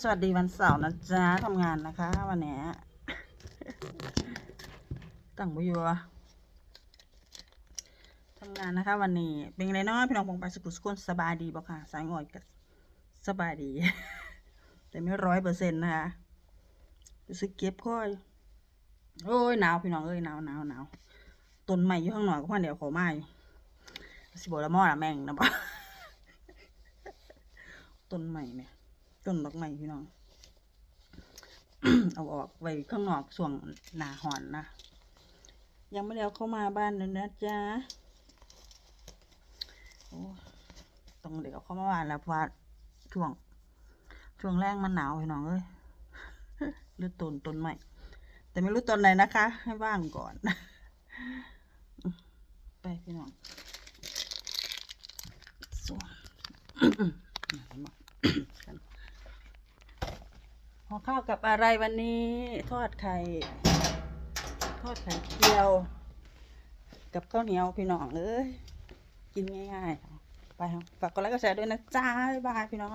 สวัสดีวันเสาร์นะจ๊ะทำงานนะคะ วันนี้ตั้งบอยู่วะทำงานนะคะ วันนี้เป็นไงเนาะพี่น้องพงไปสกุลสกุลสบายดีบ่ค่ะ สายงอยก็สบายดี แต่ไม่ร้อยเปอร์เซ็นต์นะคะรู้สึกเก็บค่อยโอ้ยหนาวพี่น้องเอ้ยหนาวหนาวหนาวต้นใหม่อยู่ข้างหน่อกก็พันเดี๋ยวขอมาอยู่สิบละมอละแม่งนะบ่ต้นใหม่เนี่ย ต้นดอกไม้พี่น้อง เอาออกไว้ข้างนอกส่วงหนาหอนนะ ยังไม่ได้เอาเข้ามาบ้านเลยนะจ๊ะโอ้ต้องเดี๋ยวเอาเข้ามาบ้านแล้วเพราะว่าช่วง ช่วงแรกมันหนาวพี่น้องเอ้ยหรือต้นต้นใหม่ แต่ไม่รู้ต้นไหนนะคะ ให้ว่างก่อน ไปพี่น้องส่วน หัวข้าวกับอะไรวันนี้ ทอดไข่ ทอดไข่เจียว กับข้าวเหนียวพี่น้องเอ้ยกินง่ายๆ ไปครับฝากกดไลค์กดแชร์ด้วยนะจ้าบ๊ายบายพี่น้อง